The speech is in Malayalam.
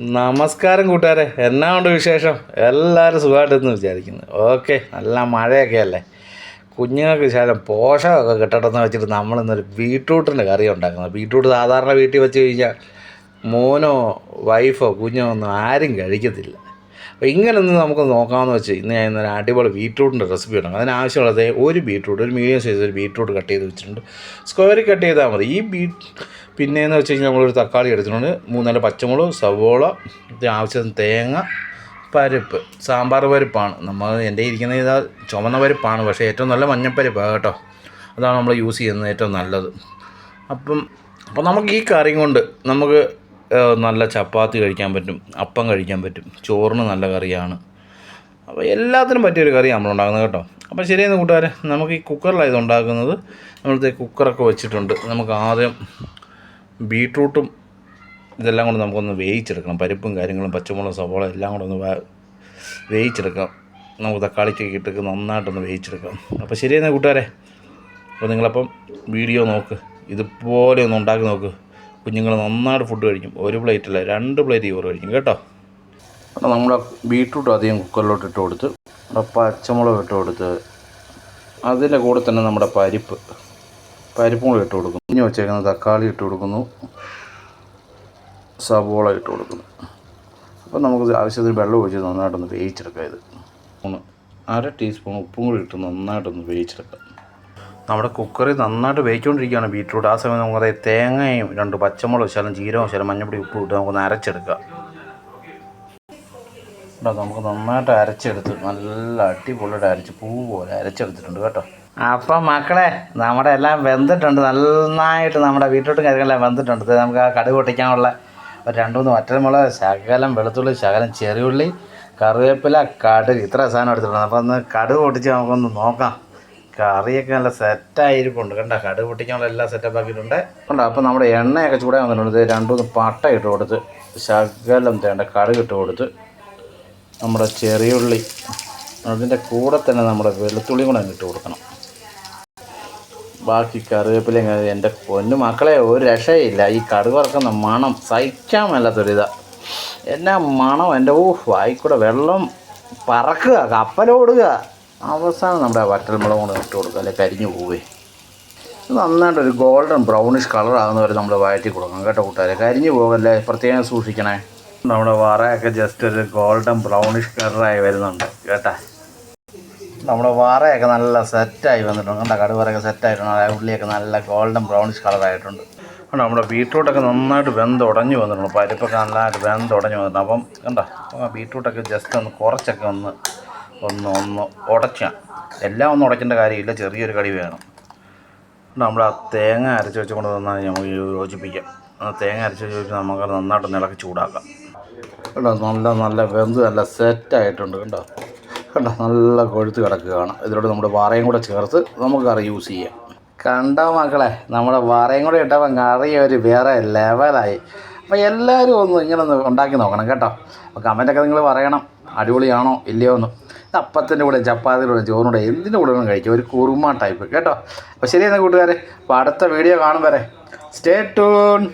നമസ്കാരം കൂട്ടുകാരെ. എന്നാ ഉണ്ട് വിശേഷം? എല്ലാവരും സുഖമായിട്ടെന്ന് വിചാരിക്കുന്നു. ഓക്കെ നല്ല മഴയൊക്കെ അല്ലേ? കുഞ്ഞുങ്ങൾക്ക് ശേഷം പോഷകമൊക്കെ കിട്ടണമെന്ന് വെച്ചിട്ട് നമ്മളിന്നൊരു ബീട്രൂട്ടിന്റെ കറി ഉണ്ടാക്കുന്നത് ബീട്രൂട്ട് സാധാരണ വീട്ടിൽ വെച്ച് കഴിഞ്ഞാൽ മോനോ വൈഫോ കുഞ്ഞോ ഒന്നും ആരും കഴിക്കത്തില്ല. അപ്പോൾ ഇങ്ങനെ ഒന്ന് നമുക്ക് നോക്കാമെന്ന് വെച്ച് ഇന്ന് ഞാൻ ഇന്നൊരു അടിപൊളി ബീട്രൂട്ടിന്റെ റെസിപ്പി ഉണ്ടാകും അതിനാവശ്യമുള്ളത് ഒരു ബീട്രൂട്ട് ഒരു മീഡിയം സൈസ് ഒരു ബീട്രൂട്ട് കട്ട് ചെയ്ത് വെച്ചിട്ടുണ്ട്. സ്ക്വയറിൽ കട്ട് ചെയ്താൽ മതി. ഈ ബീ പിന്നെയെന്ന് വെച്ച് കഴിഞ്ഞാൽ നമ്മളൊരു തക്കാളി എടുത്തിട്ടുണ്ട്. മൂന്നാൽ പച്ചമുളക് സവോള ആവശ്യത്തിന് തേങ്ങ പരിപ്പ് സാമ്പാർ പരിപ്പാണ്. നമ്മൾ എന്റെ ഇരിക്കുന്ന ഇതാ ചുമന്ന പരിപ്പാണ്. പക്ഷേ ഏറ്റവും നല്ല മഞ്ഞപ്പരിപ്പാണ് കേട്ടോ. അതാണ് നമ്മൾ യൂസ് ചെയ്യുന്നത് ഏറ്റവും നല്ലത്. അപ്പം അപ്പം നമുക്ക് ഈ കറി കൊണ്ട് നമുക്ക് നല്ല ചപ്പാത്തി കഴിക്കാൻ പറ്റും അപ്പം കഴിക്കാൻ പറ്റും ചോറിന് നല്ല കറിയാണ്. അപ്പോൾ എല്ലാത്തിനും പറ്റിയൊരു കറിയാണ് നമ്മൾ ഉണ്ടാക്കുന്നത് കേട്ടോ. അപ്പോൾ ശരിയെന്ന് കൂട്ടുകാരെ നമുക്ക് ഈ കുക്കറിലാണ് ഇത് ഉണ്ടാക്കുന്നത്. നമ്മളത്തെ കുക്കറൊക്കെ വെച്ചിട്ടുണ്ട്. നമുക്ക് ആദ്യം ബീട്രൂട്ടും ഇതെല്ലാം കൂടെ നമുക്കൊന്ന് വേവിച്ചെടുക്കണം. പരിപ്പും കാര്യങ്ങളും പച്ചമുളകും സവോള എല്ലാം കൂടെ ഒന്ന് വേവിച്ചെടുക്കാം. നമുക്ക് തക്കാളിക്കൊക്കെ ഇട്ടൊക്കെ നന്നായിട്ടൊന്ന് വേവിച്ചെടുക്കാം. അപ്പോൾ ശരിയെന്ന് കൂട്ടുകാരെ അപ്പോൾ നിങ്ങളപ്പം വീഡിയോ നോക്ക്. ഇതുപോലെ ഒന്ന് ഉണ്ടാക്കി നോക്ക്. കുഞ്ഞുങ്ങൾ നന്നായിട്ട് ഫുഡ് കഴിക്കും. ഒരു പ്ലേറ്റ് അല്ല രണ്ട് പ്ലേറ്റ് ചോറ് കഴിക്കും കേട്ടോ? അപ്പോൾ നമ്മുടെ ബീട്രൂട്ട് അധികം കുക്കറിലോട്ട് ഇട്ട് കൊടുത്ത് നമ്മുടെ പച്ചമുളക് ഇട്ട് കൊടുത്ത് അതിന്റെ കൂടെ തന്നെ നമ്മുടെ പരിപ്പ് പരിപ്പ് കൂടെ ഇട്ട് കൊടുക്കുന്നു. കുഞ്ഞു വെച്ചേക്കുന്ന തക്കാളി ഇട്ട് കൊടുക്കുന്നു. സവോള ഇട്ട് കൊടുക്കുന്നു. അപ്പോൾ നമുക്ക് ആവശ്യത്തിന് വെള്ളം ഒഴിച്ച് നന്നായിട്ടൊന്ന് വേവിച്ചെടുക്കാം ഇത്. മൂന്ന് അര ടീസ്പൂൺ ഉപ്പും കൂടി ഇട്ട് നന്നായിട്ടൊന്ന് വേവിച്ചെടുക്കാം. നമ്മുടെ കുക്കറിൽ നന്നായിട്ട് വേവിച്ചുകൊണ്ടിരിക്കുകയാണ് ബീറ്റ്റൂട്ട് ആ സമയം നമുക്കത് തേങ്ങയും രണ്ട് പച്ചമുളക് ശകലം ജീരകം ശകലം മഞ്ഞപ്പൊടി ഉപ്പ് ഇട്ട് നമുക്കൊന്ന് അരച്ചെടുക്കാം. കേട്ടോ നമുക്ക് നന്നായിട്ട് അരച്ചെടുത്ത് നല്ല അടിപൊളിയായിട്ട് അരച്ച് പൂ പോലെ അരച്ചെടുത്തിട്ടുണ്ട് കേട്ടോ. അപ്പം മക്കളെ നമ്മുടെ എല്ലാം വെന്തിട്ടുണ്ട്. നന്നായിട്ട് നമ്മുടെ വീട്ടിലോട്ടും കാര്യങ്ങളെല്ലാം വെന്തിട്ടുണ്ട്. നമുക്ക് ആ കടുക് പൊട്ടിക്കാനുള്ള ഒരു രണ്ട് മൂന്ന് വറ്റൽമുളക് ശകലം വെളുത്തുള്ളി ശകലം ചെറിയുള്ളി കറിവേപ്പില കടുക്. ഇത്ര സാധനം എടുത്തിട്ടുണ്ട്. അപ്പോൾ ഒന്ന് കടുക് പൊട്ടിച്ച് നമുക്കൊന്ന് നോക്കാം. കറിയൊക്കെ നല്ല സെറ്റായിരിപ്പുണ്ട് കണ്ട കടുക് പൊട്ടിക്കാനുള്ള എല്ലാം സെറ്റപ്പ് ആക്കിയിട്ടുണ്ട്. കണ്ടോ അപ്പോൾ നമ്മുടെ എണ്ണയൊക്കെ ചൂടാൻ വന്നിട്ടുണ്ട്. രണ്ട് മൂന്ന് പട്ട ഇട്ട് കൊടുത്ത് ശകലം തേണ്ട കടുക് ഇട്ട് കൊടുത്ത് നമ്മുടെ ചെറിയുള്ളി അതിന്റെ കൂടെ തന്നെ നമ്മുടെ വെളുത്തുള്ളിയും കൂടെ ഇട്ട് കൊടുക്കണം. ബാക്കി കറിവേപ്പിലയും എന്റെ പൊന്നു മക്കളെ ഒരു രക്ഷയില്ല. ഈ കടുക് വറക്കുന്ന മണം സഹിക്കാൻ മേലാത്തൊരിതാ. എന്നാ മണം എന്റെ ഊഹ് വായിക്കൂടെ വെള്ളം പറക്കുക കപ്പലോടുക. അവസാനം നമ്മുടെ വറ്റൽമുളക് കൊണ്ട് ഇട്ട് കൊടുക്കുക അല്ലെങ്കിൽ കരിഞ്ഞു പോവേ. നന്നായിട്ട് ഒരു ഗോൾഡൻ ബ്രൗണിഷ് കളർ ആകുന്ന വരെ നമ്മൾ വഴറ്റി കൊടുക്കണം കേട്ടോ കൂട്ടുകാരെ. കരിഞ്ഞു പോകല്ലേ പ്രത്യേകം സൂക്ഷിക്കണേ. നമ്മുടെ വറയൊക്കെ ജസ്റ്റ് ഒരു ഗോൾഡൻ ബ്രൗണിഷ് കളറായി വരുന്നുണ്ട് കേട്ടാ. നമ്മുടെ വാറയൊക്കെ നല്ല സെറ്റായി വന്നിട്ടുണ്ട്. കണ്ട? കടുവറയൊക്കെ സെറ്റായിട്ടുണ്ട് ഉള്ളിയൊക്കെ നല്ല ഗോൾഡൻ ബ്രൗണിഷ് കളറായിട്ടുണ്ട് കണ്ടോ? നമ്മുടെ ബീട്രൂട്ടൊക്കെ നന്നായിട്ട് വെന്ത് ഉടഞ്ഞു വന്നിട്ടുണ്ട്. പരിപ്പൊക്കെ നന്നായിട്ട് വെന്ത് ഉടഞ്ഞു വന്നിട്ടുണ്ട്. അപ്പം കണ്ടോ? ബീട്രൂട്ടൊക്കെ ജസ്റ്റ് ഒന്ന് കുറച്ചൊക്കെ ഒന്ന് ഒന്ന് ഒന്ന് ഉടച്ച എല്ലാം ഒന്ന് ഉടയ്ക്കേണ്ട കാര്യമില്ല. ചെറിയൊരു കടി വേണം. നമ്മൾ ആ തേങ്ങ അരച്ച് വെച്ച് കൊണ്ട് തന്നാൽ നമുക്ക് യോജിപ്പിക്കാം. ആ തേങ്ങ അരച്ച് വെച്ച് നമുക്ക് നന്നായിട്ട് ഇളക്കി ചൂടാക്കാം. കേട്ടോ നല്ല നല്ല വെന്ത് നല്ല സെറ്റായിട്ടുണ്ട് കേട്ടോ കേട്ടോ നല്ല കൊഴുത്ത് കിടക്കുകയാണ്. ഇതിലൂടെ നമ്മുടെ വാറയും കൂടെ ചേർത്ത് നമുക്ക് കറി യൂസ് ചെയ്യാം. കണ്ടോ മക്കളെ? നമ്മുടെ വാറയും കൂടെ ഇട്ടപ്പോൾ കറി ഒരു വേറെ ലെവലായി അപ്പോൾ എല്ലാവരും ഒന്ന് ഇങ്ങനെ ഒന്ന് ഉണ്ടാക്കി നോക്കണം കേട്ടോ. അപ്പോൾ കമന്റൊക്കെ നിങ്ങൾ പറയണം. അടിപൊളിയാണോ? ഇല്ലയോ എന്ന് അപ്പത്തിന്റെ കൂടെ ചപ്പാത്തിന്റെ കൂടെ ചോറിന്റെ എന്തിന്റെ കൂടെ വേണം കഴിക്കാം. ഒരു കുറുമ ടൈപ്പ് കേട്ടോ? അപ്പോൾ ശരി എന്നാൽ കൂട്ടുകാരെ. അപ്പോൾ അടുത്ത വീഡിയോ കാണും വരെ. Stay tune